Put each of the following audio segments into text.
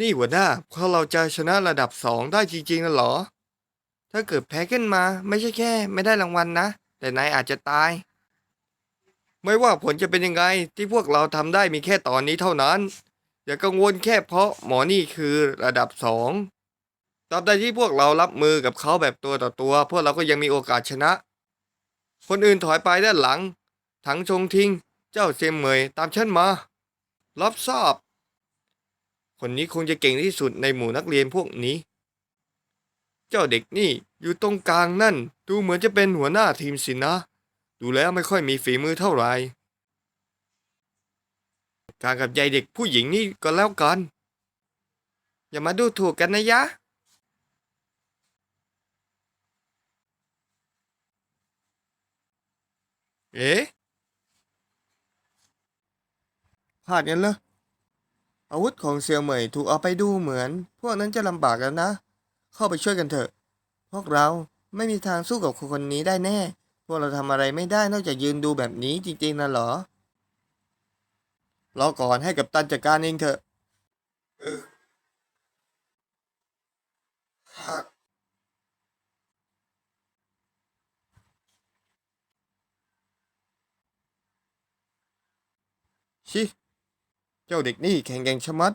นี่หัวหน้าพวกเราจะชนะระดับสองได้จริงๆนะเหรอ ถ้าเกิดแพ้ขึ้นมาไม่ใช่แค่ ไม่ได้รางวัลนะ แต่นายอาจจะตาย ไม่ว่าผลจะเป็นยังไงที่พวกเราทำได้มีแค่ตอนนี้เท่านั้น อย่ากังวลแค่เพราะหมอนี่คือระดับสองตราบใดที่พวกเรารับมือกับเขาแบบตัวต่อตัว พวกเราก็ยังมีโอกาสชนะ คนอื่นถอยไปด้านหลัง ถังชงทิงเจ้าเซียมเหมยตามฉันมา รับทราบ คนนี้คงจะเก่งที่สุดในหมู่นักเรียนพวกนี้ เจ้าเด็กนี่อยู่ตรงกลางนั่น ดูเหมือนจะเป็นหัวหน้าทีมสินะ ดูแล้วไม่ค่อยมีฝีมือเท่าไหร่การกับยายเด็กผู้หญิงนี่ก็แล้วกัน อย่ามาดูถูกกันนะยะ เอ๊ะพลาดกันเหรอ อาวุธของเซียวเหมยถูกเอาไปดูเหมือน พวกนั้นจะลำบากแล้วนะ เข้าไปช่วยกันเถอะ พวกเราไม่มีทางสู้กับคนคนนี้ได้แน่ พวกเราทำอะไรไม่ได้นอกจากยืนดูแบบนี้จริงๆนะเหรอรอก่อนให้กับตันจัดการเองเถอะชิ เจ้าเด็กนี่แข็งแกร่งชะมัด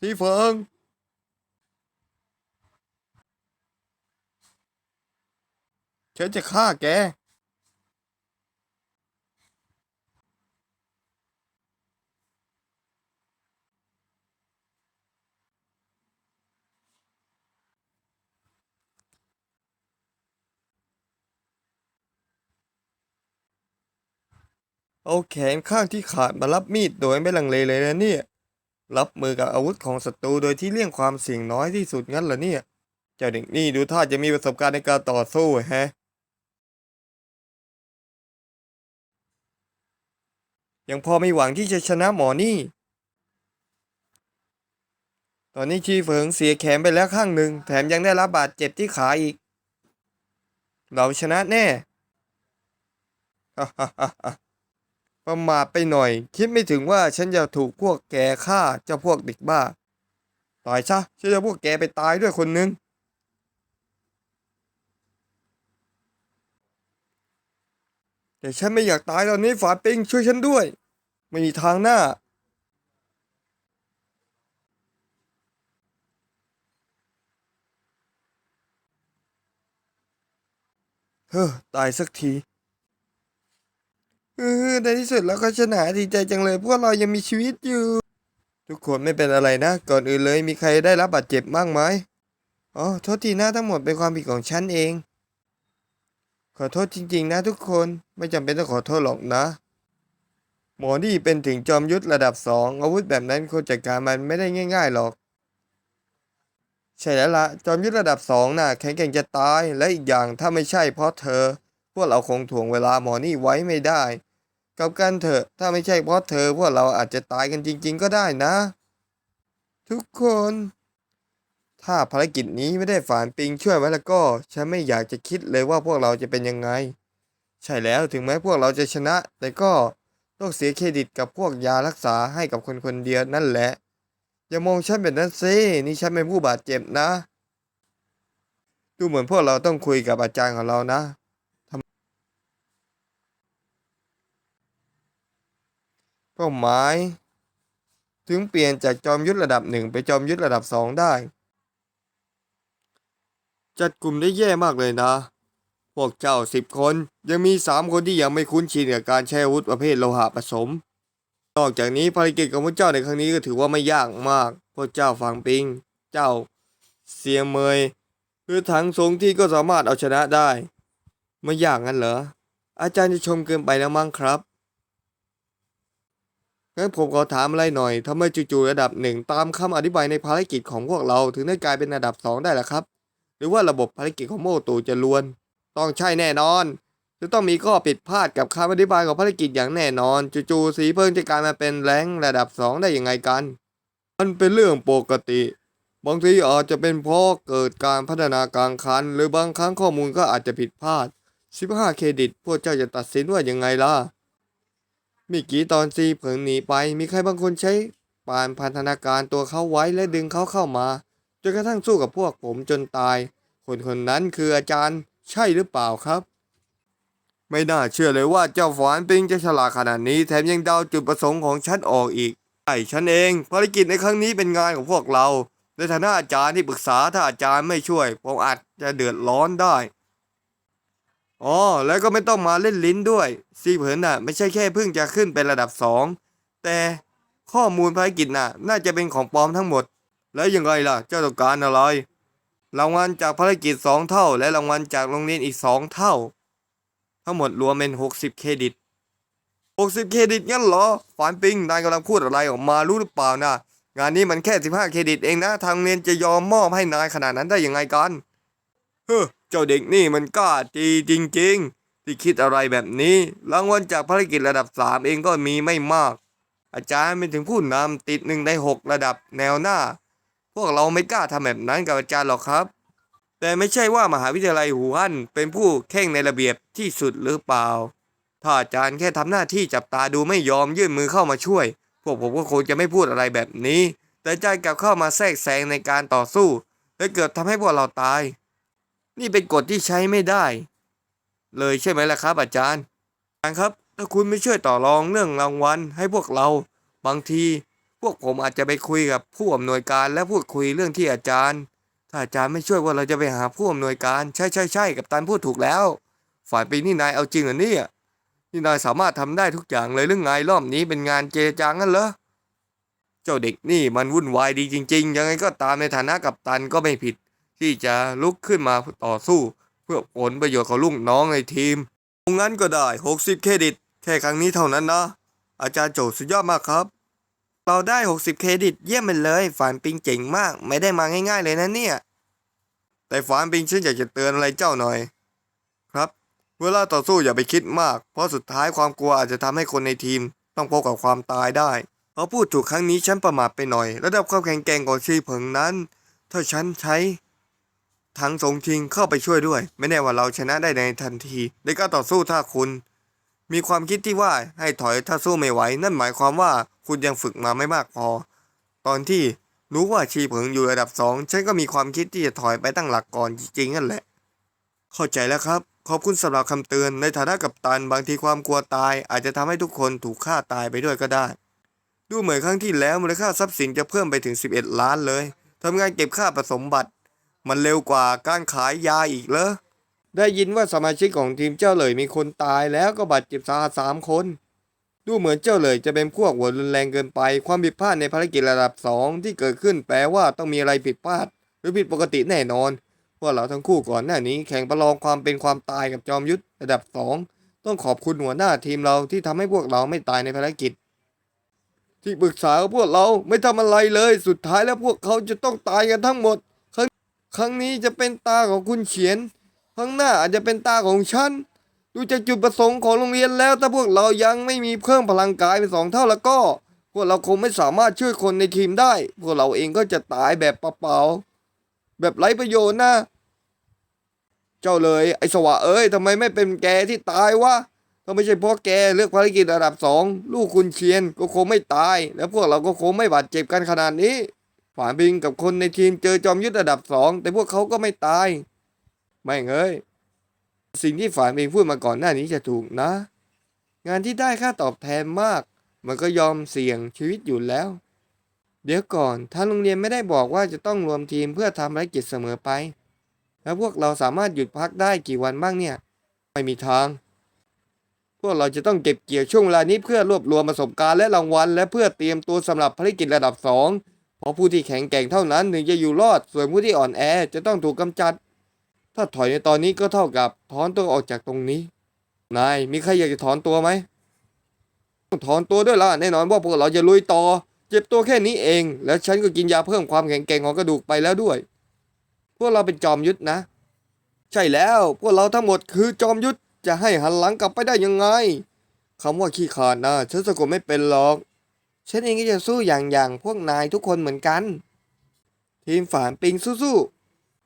สีเฟิงฉันจะฆ่าแก เอาแขนข้างที่ขาดมารับมีดโดยไม่ลังเลเลยนะเนี่ย รับมือกับอาวุธของศัตรูโดยที่เลี่ยงความเสี่ยงน้อยที่สุดงั้นเหรอเนี่ย เจ้าเด็กนี่ดูท่าจะมีประสบการณ์ในการต่อสู้แฮะ ยังพอมีหวังที่จะชนะหมอนี่ ตอนนี้ชีเฟิงเสียแขนไปแล้วข้างหนึ่ง แถมยังได้รับบาดเจ็บที่ขาอีก เราชนะแน่ ประมาทไปหน่อย คิดไม่ถึงว่าฉันจะถูกพวกแกฆ่าเจ้าพวกเด็กบ้าตายซะฉันจะพวกแกไปตายด้วยคนนึงแต่ฉันไม่อยากตายตอนนี้ฝาปิงช่วยฉันด้วย ไม่มีทางหน้า เฮ้อตายสักที เออในที่สุดเราก็ชนะดีใจจังเลยพวกเรายังมีชีวิตอยู่ ทุกคนไม่เป็นอะไรนะ ก่อนอื่นเลยมีใครได้รับบาดเจ็บบ้างไหมอ๋อโทษทีนะทั้งหมดเป็นความผิดของฉันเอง ขอโทษจริง ๆ นะทุกคนไม่จำเป็นต้องขอโทษหรอกนะ หมอนี่เป็นถึงจอมยุทธระดับสองอาวุธแบบนั้นคนจัดการมันไม่ได้ง่าย ๆหรอก ใช่แล้วละจอมยุทธระดับสองน่ะแข็งแกร่งจะตายและอีกอย่างถ้าไม่ใช่เพราะเธอ พวกเราคงถ่วงเวลาหมอนี่ไว้ไม่ได้ กับกันเถอะ ถ้าไม่ใช่เพราะเธอพวกเราอาจจะตายกันจริง ๆ ก็ได้นะ ทุกคน ถ้าภารกิจนี้ไม่ได้ฝานปิงช่วยไว้แล้วก็ ฉันไม่อยากจะคิดเลยว่าพวกเราจะเป็นยังไง ใช่แล้วถึงแม้พวกเราจะชนะ แต่ก็ต้องเสียเครดิตกับพวกยารักษาให้กับคนคนเดียวนั่นแหละ อย่ามองฉันแบบนั้นสินี่ฉันเป็นผู้บาดเจ็บนะ ดูเหมือนพวกเราต้องคุยกับอาจารย์ของเรานะ เป้าหมาย ถึงเปลี่ยนจากจอมยุทธระดับหนึ่งไปจอมยุทธระดับสองได้ จัดกลุ่มได้แย่มากเลยนะ พวกเจ้าสิบคนยังมีสามคนที่ยังไม่คุ้นชินกับการใช้อาวุธประเภทโลหะผสม นอกจากนี้ภารกิจของพวกเจ้าในครั้งนี้ก็ถือว่าไม่ยากมาก พวกเจ้าฟังปิง เจ้า เสียเมยคือถังสงที่ก็สามารถเอาชนะได้ ไม่ยากงั้นเหรออาจารย์จะชมเกินไปแล้วมั้งครับ งั้นผมขอถามอะไรหน่อยทำไมจู่ๆระดับหนึ่งตามคำอธิบายในภารกิจของพวกเราถึงได้กลายเป็นระดับสองได้ล่ะครับ หรือว่าระบบภารกิจของโมตูจะลวน ต้องใช่แน่นอน จะต้องมีข้อผิดพลาดกับคำอธิบายของภารกิจอย่างแน่นอน จู่ๆสีเพิ่งจะกลายมาเป็นแรงระดับสองได้ยังไงกัน มันเป็นเรื่องปกติบางทีอาจจะเป็นเพราะเกิดการพัฒนากลางคัน หรือบางครั้งข้อมูลก็อาจจะผิดพลาด 15 เครดิต พวกเจ้าจะตัดสินว่ายังไงล่ะ มื่อกี้ตอนซีเผิงหนีไป มีใครบางคนใช้ปานพันธนาการตัวเขาไว้และดึงเขาเข้ามาจนกระทั่งสู้กับพวกผมจนตาย คนคนนั้นคืออาจารย์ใช่หรือเปล่าครับ ไม่น่าเชื่อเลยว่าเจ้าฝานปิงจะฉลาดขนาดนี้ แถมยังเดาจุดประสงค์ของฉันออกอีกไอ้ฉันเอง ภารกิจในครั้งนี้เป็นงานของพวกเราในฐานะอาจารย์ที่ปรึกษาถ้าอาจารย์ไม่ช่วยผมอาจจะเดือดร้อนได้ อ๋อแล้วก็ไม่ต้องมาเล่นลิ้นด้วยซีเผินน่ะ ไม่ใช่แค่เพิ่งจะขึ้นเป็นระดับสองแต่ข้อมูลภารกิจน่ะ น่าจะเป็นของปลอมทั้งหมด แล้วยังไงล่ะ เจ้าต้องการอะไร รางวัลจากภารกิจสองเท่า และรางวัลจากโรงเรียนอีกสองเท่า ทั้งหมดรวมเป็นหกสิบเครดิตหกสิบเครดิตงั้นเหรอฝานปิงนายกำลังพูดอะไรออกมารู้หรือเปล่านะงานนี้มันแค่สิบห้าเครดิตเองนะทางเรียนจะยอมมอบให้นายขนาดนั้นได้ยังไงกัน เฮ้อเจ้าเด็กนี่มันกล้าจีจริง ๆ ที่คิดอะไรแบบนี้รางวัลจากภารกิจระดับสามเองก็มีไม่มาก อาจารย์เป็นถึงผู้นำติดหนึ่งในหกระดับแนวหน้า พวกเราไม่กล้าทำแบบนั้นกับอาจารย์หรอกครับ แต่ไม่ใช่ว่ามหาวิทยาลัยหูฮั่นเป็นผู้เข่งในระเบียบที่สุดหรือเปล่า ถ้าอาจารย์แค่ทำหน้าที่จับตาดูไม่ยอมยื่นมือเข้ามาช่วย พวกผมก็คงจะไม่พูดอะไรแบบนี้ แต่อาจารย์กลับเข้ามาแทรกแซงในการต่อสู้และเกิดทำให้พวกเราตาย นี่เป็นกฎที่ใช้ไม่ได้ เลยใช่ไหมล่ะครับ อาจารย์อาจารย์ครับ ถ้าคุณไม่ช่วยต่อรองเรื่องรางวัลให้พวกเราบางที พวกผมอาจจะไปคุยกับผู้อำนวยการและพูดคุยเรื่องที่อาจารย์ ถ้าอาจารย์ไม่ช่วยว่าเราจะไปหาผู้อำนวยการ ใช่ใช่ใช่กับตันพูดถูกแล้ว ฝ่ายปีนี่นายเอาจริงเหรอเนี่ยนี่นายสามารถทำได้ทุกอย่างเลยเรื่องไงรอบนี้เป็นงานเจรจางั้นเหรอเจ้าเด็กนี่มันวุ่นวายดีจริง ๆ ยังไงก็ตามในฐานะกัปตันก็ไม่ผิด ที่จะลุกขึ้นมาต่อสู้ เพื่อผลประโยชน์ของลูกน้องในทีมงั้นก็ได้ 60 เครดิต แค่ครั้งนี้เท่านั้นนะ อาจารย์โจสุดยอดมากครับ เราได้ 60 เครดิต เยี่ยมไปเลยฝานปิงเจ๋งมาก ไม่ได้มาง่าย ๆ เลยนะเนี่ย แต่ฝานปิงฉันอยากจะเตือนอะไรเจ้าหน่อย ครับ เวลาต่อสู้อย่าไปคิดมาก เพราะสุดท้ายความกลัวอาจจะทำให้คนในทีม ต้องพบกับความตายได้พอพูดถูกครั้งนี้ฉันประมาทไปหน่อย ระดับความแข็งแกร่งของชีเผิงนั้น ถ้าฉันใช้ ทั้งสงชิงเข้าไปช่วยด้วย ไม่แน่ว่าเราชนะได้ในทันทีในการต่อสู้ถ้าคุณ มีความคิดที่ว่าให้ถอยถ้าสู้ไม่ไหว นั่นหมายความว่าคุณยังฝึกมาไม่มากพอ ตอนที่รู้ว่าชีเผิงอยู่ระดับสองฉันก็มีความคิดที่จะถอยไปตั้งหลักก่อนจริงๆนั่นแหละ เข้าใจแล้วครับ ขอบคุณสำหรับคำเตือนในฐานะกัปตันบางทีความกลัวตาย อาจจะทำให้ทุกคนถูกฆ่าตายไปด้วยก็ได้ ดูเหมือนครั้งที่แล้วมูลค่าทรัพย์สินจะเพิ่มไปถึง 11 ล้านเลยทำงานเก็บค่าผสมบัติ มันเร็วกว่าการขายยาอีกเหรอ ได้ยินว่าสมาชิกของทีมเจ้าเหลยมีคนตายแล้วก็บาดเจ็บสาหัสสามคน ดูเหมือนเจ้าเหลยจะเป็นพวกหัวรุนแรงเกินไป ความผิดพลาดในภารกิจระดับสองที่เกิดขึ้นแปลว่าต้องมีอะไรผิดพลาด หรือผิดปกติแน่นอนพวกเราทั้งคู่ก่อนหน้านี้แข่งประลองความเป็นความตายกับจอมยุทธระดับสองต้องขอบคุณหัวหน้าทีมเราที่ทำให้พวกเราไม่ตายในภารกิจ ที่ปรึกษาพวกเราไม่ทำอะไรเลย สุดท้ายแล้วพวกเขาจะต้องตายกันทั้งหมด ครั้งนี้จะเป็นตาของคุณเฉียน ครั้งหน้าอาจจะเป็นตาของฉัน ดูจากจุดประสงค์ของโรงเรียนแล้ว ถ้าพวกเรายังไม่มีเพิ่มพลังกายเป็นสองเท่าแล้วก็ พวกเราคงไม่สามารถช่วยคนในทีมได้ พวกเราเองก็จะตายแบบเปล่าๆแบบไร้ประโยชน์นะ เจ้าเลยไอ้สวะเอ้ยทำไมไม่เป็นแกที่ตายวะถ้าไม่ใช่เพราะแกเลือกภารกิจระดับสองลูกคุณเชียนก็คงไม่ตาย แล้วพวกเราก็คงไม่บาดเจ็บกันขนาดนี้ ฝาบิงกับคนในทีมเจอจอมยุทธระดับสองแต่พวกเขาก็ไม่ตาย ไม่เงยสิ่งที่ฝาบิงพูดมาก่อนหน้านี้จะถูกนะ งานที่ได้ค่าตอบแทนมาก มันก็ยอมเสี่ยงชีวิตอยู่แล้ว เดี๋ยวก่อนทางโรงเรียนไม่ได้บอกว่าจะต้องรวมทีมเพื่อทำภารกิจเสมอไป แล้วพวกเราสามารถหยุดพักได้กี่วันบ้างเนี่ย ไม่มีทาง พวกเราจะต้องเก็บเกี่ยวช่วงเวลานี้เพื่อรวบรวมประสบการณ์และรางวัล และเพื่อเตรียมตัวสำหรับภารกิจระดับสอง เพราะผู้ที่แข็งแกร่งเท่านั้นถึงจะอยู่รอด ส่วนผู้ที่อ่อนแอจะต้องถูกกำจัด ถ้าถอยในตอนนี้ก็เท่ากับถอนตัวออกจากตรงนี้ นายมีใครอยากจะถอนตัวไหมต้องถอนตัวด้วยล่ะแน่นอนว่าพวกเราจะลุยต่อ เจ็บตัวแค่นี้เอง แล้วฉันก็กินยาเพิ่มความแข็งแกร่งของกระดูกไปแล้วด้วย พวกเราเป็นจอมยุทธนะ ใช่แล้ว พวกเราทั้งหมดคือจอมยุทธจะให้หันหลังกลับไปได้ยังไงคำว่าขี้ขาดนะฉันสะกดไม่เป็นหรอก ฉันเองก็จะสู้อย่างอย่างพวกนายทุกคนเหมือนกัน ทีมฝานปิงสู้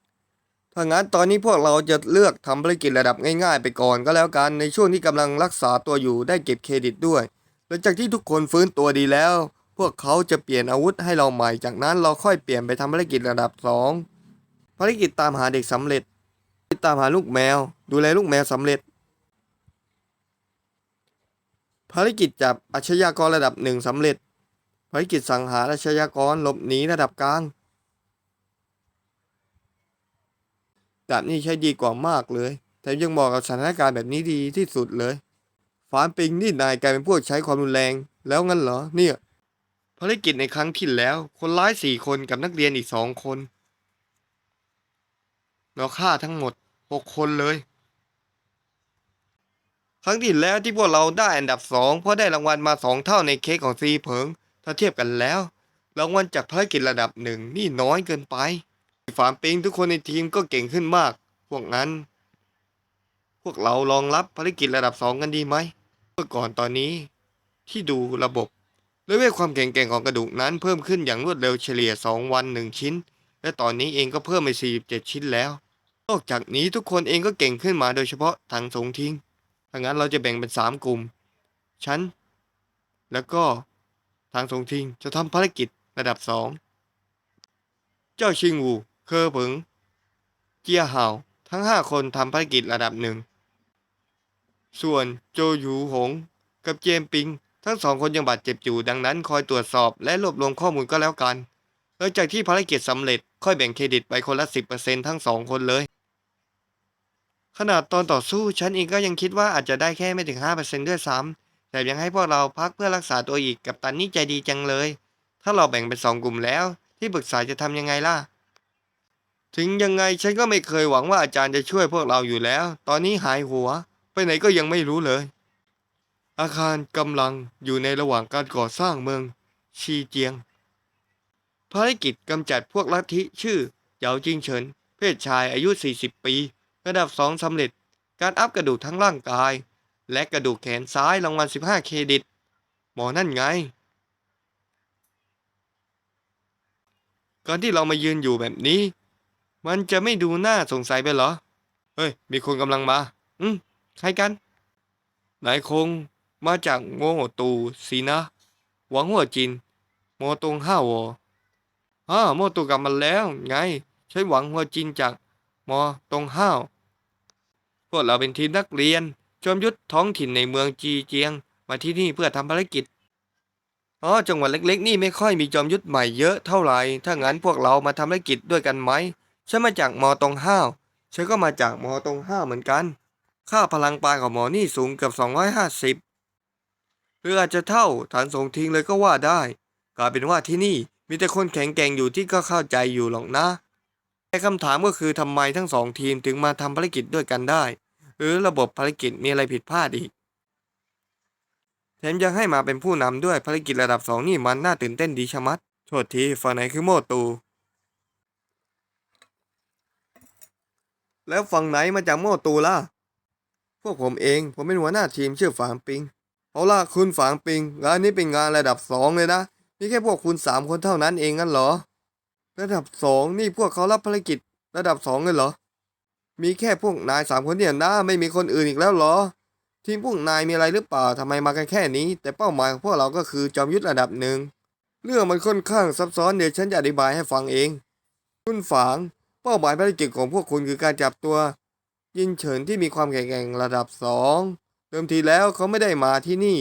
ๆ ถ้างั้นตอนนี้พวกเราจะเลือกทำภารกิจระดับง่ายๆ ไปก่อนก็แล้วกัน ในช่วงที่กำลังรักษาตัวอยู่ได้เก็บเครดิตด้วย หลังจากที่ทุกคนฟื้นตัวดีแล้วพพวกเขาจะเปลี่ยนอาวุธให้เราใหม่ จากนั้นเราค่อยเปลี่ยนไปทำภารกิจระดับสองภารกิจตามหาเด็กสำเร็จ ตามหาลูกแมว ดูแลลูกแมวสำเร็จภารกิจจับอาชญากรระดับหนึ่งสำเร็จ ภารกิจสังหารอาชญากรหลบหนีระดับกลางแบบนี้ใช้ดีกว่ามากเลยแถมยังเหมาะกับสถานการณ์แบบนี้ดีที่สุดเลยฟานปิงนี่นายกลายเป็นพวกใช้ความรุนแรง แล้วงั้นเหรอเนี่ยภารกิจในครั้งที่แล้ว คนร้ายสี่คนกับนักเรียนอีกสองคน เราฆ่าทั้งหมดหกคนเลย ครั้งที่แล้วที่พวกเราได้อันดับสองเพราะได้รางวัลมาสองเท่าในเค้กของซีเผิง ถ้าเทียบกันแล้ว รางวัลจากภารกิจระดับหนึ่งนี่น้อยเกินไปฝามปิงทุกคนในทีมก็เก่งขึ้นมาก พวกนั้น พวกเราลองรับภารกิจระดับสองกันดีไหม เมื่อก่อนตอนนี้ ที่ดูระบบเลเวลความแข็งแกร่งของกระดูกนั้นเพิ่มขึ้นอย่างรวดเร็วเฉลี่ย 2 วัน 1 ชิ้น และตอนนี้เองก็เพิ่มไป 47 ชิ้นแล้ว นอกจากนี้ทุกคนเองก็เก่งขึ้นมาโดยเฉพาะทางสงทิ้งถ้างั้นเราจะแบ่งเป็น 3 กลุ่มฉันแล้วก็ ทางสงทิงจะทำภารกิจระดับ2เจ้าชิงวูเคอเผิง เจียเหาทั้ง5คนทำภารกิจระดับหนึ่ง ส่วนโจหยูหง กับเจมปิง ทั้งสองคนยังบาดเจ็บอยู่ดังนั้น คอยตรวจสอบและรวบรวมข้อมูลก็แล้วกัน หลังจากที่ภารกิจสำเร็จค่อยแบ่งเครดิตไปคนละ 10%ทั้งสองคนเลย ขนาดตอนต่อสู้ฉันเองก็ยังคิดว่าอาจจะได้แค่ไม่ถึง 5%ด้วยซ้ำ แต่ยังให้พวกเราพักเพื่อรักษาตัวอีกกับตันนี่ใจดีจังเลย ถ้าเราแบ่งเป็นสองกลุ่มแล้ว ที่ปรึกษาจะทำยังไงล่ะ ถึงยังไงฉันก็ไม่เคยหวังว่าอาจารย์จะช่วยพวกเราอยู่แล้ว ตอนนี้หายหัว ไปไหนก็ยังไม่รู้เลย อาคารกำลังอยู่ในระหว่างการก่อสร้างเมือง ชีเจียง ภารกิจกำจัดพวกลัทธิชื่อเหยาจิงเฉิน เพศชายอายุ 40 ปี ระดับ2สำเร็จ การอัพกระดูกทั้งร่างกาย และกระดูกแขนซ้ายรางวัล 15 เครดิต หมอนั่นไงก่อนที่เรามายืนอยู่แบบนี้ มันจะไม่ดูน่าสงสัยไปเหรอ เฮ้ย มีคนกำลังมา อืมใครกัน นายคงมาจากโมโตูสินะ หวังหัวจิน โมตงห้าวอฮ่าโมตูกลับมาแล้ว ไง ใช้หวังหัวจินจากมอตงห้าวพวกเราเป็นทีมนักเรียน จอมยุทธท้องถิ่นในเมืองจีเจียง มาที่นี่เพื่อทำภารกิจอ๋อจังหวัดเล็กๆ นี่ไม่ค่อยมีจอมยุทธใหม่เยอะเท่าไหร่ ถ้างั้นพวกเรามาทำภารกิจด้วยกันไหม ฉันมาจากมอตงห้าวฉันก็มาจากมอตงห้าวเหมือนกัน ค่าพลังปานของหมอนี่สูงเกือบ 250 หรืออาจจะเท่าฐานสงทิ้งเลยก็ว่าได้ กลายเป็นว่าที่นี่มีแต่คนแข็งแกร่งอยู่ที่ก็เข้าใจอยู่หรอกนะ แต่คำถามก็คือทำไมทั้งสองทีมถึงมาทำภารกิจด้วยกันได้ หรือระบบภารกิจมีอะไรผิดพลาดอีก แถมยังให้มาเป็นผู้นำด้วยภารกิจระดับสองนี่มันน่าตื่นเต้นดีชะมัด โทษทีฝั่งไหนคือโมตู แล้วฝั่งไหนมาจากโมตูล่ะ พวกผมเอง ผมเป็นหัวหน้าทีมชื่อฝางปิง เอาล่ะคุณฝางปิง งานนี้เป็นงานระดับสองเลยนะ มีแค่พวกคุณสามคนเท่านั้นเองงั้นเหรอ ระดับสองนี่พวกเขารับภารกิจระดับสองเลยเหรอ มีแค่พวกนายสามคนเนี่ยนะไม่มีคนอื่นอีกแล้วเหรอ ทีมพวกนายมีอะไรหรือเปล่าทำไมมากันแค่นี้ แต่เป้าหมายของพวกเราก็คือจอมยุทธระดับหนึ่งเรื่องมันค่อนข้างซับซ้อนเดี๋ยวฉันจะอธิบายให้ฟังเอง คุณฝาง เป้าหมายภารกิจของพวกคุณคือการจับตัว ยินเฉินที่มีความแข็งแกร่งระดับสองเดิมทีแล้วเขาไม่ได้มาที่นี่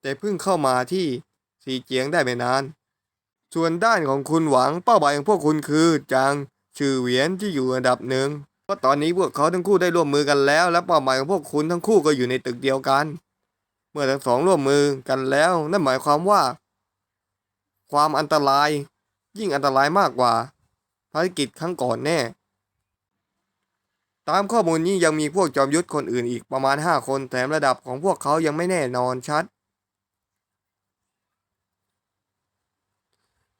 แต่เพิ่งเข้ามาที่สีเจียงได้ไม่นาน ส่วนด้านของคุณหวังเป้าหมายของพวกคุณคือจางชื่อเหวียนที่อยู่อันดับหนึ่ง ราะตอนนี้พวกเขาทั้งคู่ได้ร่วมมือกันแล้ว และเป้าหมายของพวกคุณทั้งคู่ก็อยู่ในตึกเดียวกัน เมื่อทั้งสองร่วมมือกันแล้ว นั่นหมายความว่า ความอันตราย ยิ่งอันตรายมากกว่าภารกิจครั้งก่อนแน่ ตามข้อมูลนี้ยังมีพวกจอมยุทธคนอื่นอีกประมาณ 5 คนแถมระดับของพวกเขายังไม่แน่นอนชัด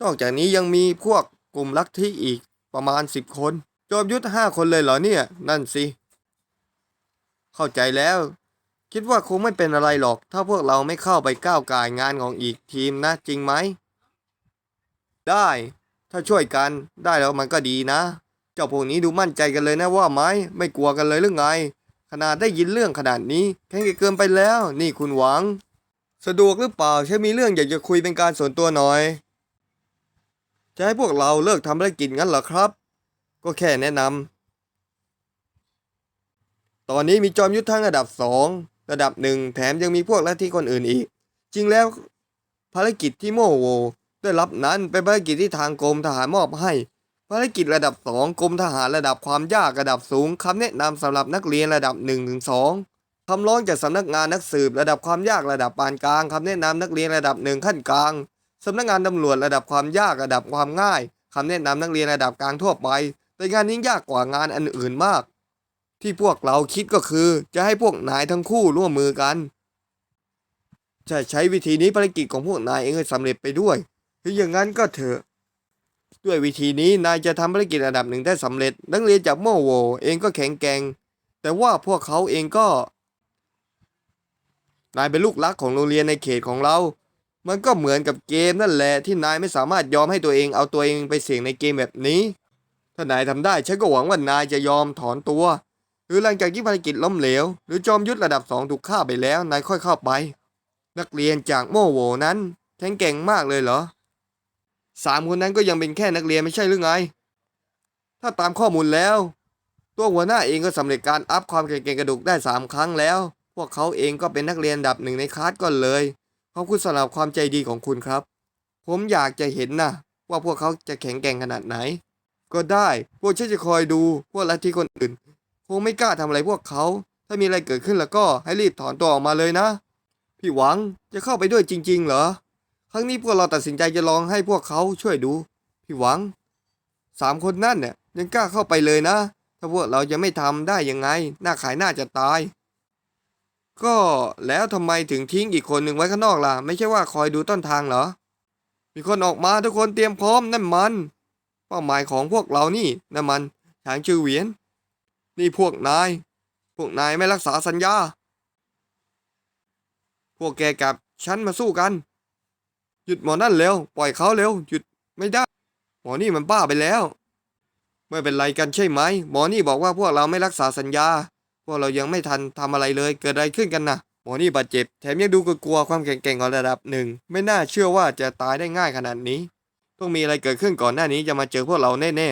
นอกจากนี้ยังมีพวกกลุ่มลัทธิอีกประมาณ 10 คน จอมยุทธ5คนเลยเหรอเนี่ย นั่นสิ เข้าใจแล้ว คิดว่าคงไม่เป็นอะไรหรอก ถ้าพวกเราไม่เข้าไปก้าวกายงานของอีกทีมนะจริงไหม ได้ ถ้าช่วยกันได้แล้วมันก็ดีนะ เจ้าพวกนี้ดูมั่นใจกันเลยนะว่าไหมไม่กลัวกันเลยหรือไง ขนาดได้ยินเรื่องขนาดนี้แข็งเกินไปแล้ว นี่คุณหวัง สะดวกหรือเปล่าฉันมีเรื่องอยากจะคุยเป็นการส่วนตัวหน่อย จะให้พวกเราเลิกทำภารกิจงั้นเหรอครับ ก็แค่แนะนำ ตอนนี้มีจอมยุทธทั้งระดับสองระดับหนึ่งแถมยังมีพวกลัทธิคนอื่นอีก จริงแล้วภารกิจที่โมโวได้รับนั้นเป็นภารกิจที่ทางกรมทหารมอบให้ ภารกิจระดับสองกรมทหารระดับความยากระดับสูงคำแนะนำสำหรับนักเรียนระดับ1นถึงสคำร้องจากสำนักงานนักสืบระดับความยากระดับปานกลางคำแนะนำนักเรียนระดับหนึ่งขั้นกลางสำนักงานตำรวจระดับความยากระดับความง่ายคำแนะนำนักเรียนระดับกลางทั่วไป แต่งานนี้ยากกว่างานอันอื่นมาก ที่พวกเราคิดก็คือ จะให้พวกนายทั้งคู่ร่วมมือกัน จะใช้วิธีนี้ภารกิจของพวกนายเองให้สำเร็จไปด้วยถึงอย่างนั้นก็เถอะ ด้วยวิธีนี้นายจะทำภารกิจระดับหนึ่งได้สำเร็จ นักเรียนจากโมโวเองก็แข็งแกร่งแต่ว่าพวกเขาเองก็ นายเป็นลูกรักของโรงเรียนในเขตของเรา มันก็เหมือนกับเกมนั่นแหละที่นายไม่สามารถยอมให้ตัวเองเอาตัวเองไปเสี่ยงในเกมแบบนี้ ถ้านายทำได้ฉันก็หวังว่านายจะยอมถอนตัว หรือหลังจากที่ภารกิจล้มเหลว หรือจอมยุทธระดับสองถูกฆ่าไปแล้วนายค่อยเข้าไป นักเรียนจากโมโวนั้นแข็งแกร่งมากเลยเหรอสามคนนั้นก็ยังเป็นแค่นักเรียนไม่ใช่หรือไง ถ้าตามข้อมูลแล้ว ตัวหัวหน้าเองก็สำเร็จการอัพความแข็งแกร่งกระดูกได้สามครั้งแล้ว พวกเขาเองก็เป็นนักเรียนดับหนึ่งในคลาสก็เลยขอบคุณสำหรับความใจดีของคุณครับ ผมอยากจะเห็นนะว่าพวกเขาจะแข็งแกร่งขนาดไหน ก็ได้ พวกฉันจะคอยดูพวกลัทธิคนอื่น คงไม่กล้าทำอะไรพวกเขา ถ้ามีอะไรเกิดขึ้นแล้วก็ให้รีบถอนตัวออกมาเลยนะ พี่หวังจะเข้าไปด้วยจริง ๆ เหรอ ครั้งนี้พวกเราตัดสินใจจะลองให้พวกเขาช่วยดู พี่หวังสามคนนั่นเนี่ยยังกล้าเข้าไปเลยนะ ถ้าพวกเราจะไม่ทำได้ยังไง หน้าขายหน้าจะตาย ก็แล้วทำไมถึงทิ้งอีกคนหนึ่งไว้ข้างนอกล่ะ ไม่ใช่ว่าคอยดูต้นทางเหรอ มีคนออกมาทุกคนเตรียมพร้อมนั่นมัน เป้าหมายของพวกเรานี่นั่นมันฉางชื่อเหวียน นี่พวกนาย พวกนายไม่รักษาสัญญา พวกแกกับฉันมาสู้กัน หยุดหมอนั่นเร็ว ปล่อยเขาเร็ว หยุดไม่ได้ หมอนี่มันบ้าไปแล้ว ไม่เป็นไรกันใช่ไหม หมอนี่บอกว่าพวกเราไม่รักษาสัญญา พวกเรายังไม่ทันทำอะไรเลย เกิดอะไรขึ้นกันนะหมอนี่บาดเจ็บ แถมยังดูกลัวความแข็งแกร่งของระดับหนึ่ง ไม่น่าเชื่อว่าจะตายได้ง่ายขนาดนี้ ต้องมีอะไรเกิดขึ้นก่อนหน้านี้จะมาเจอพวกเราแน่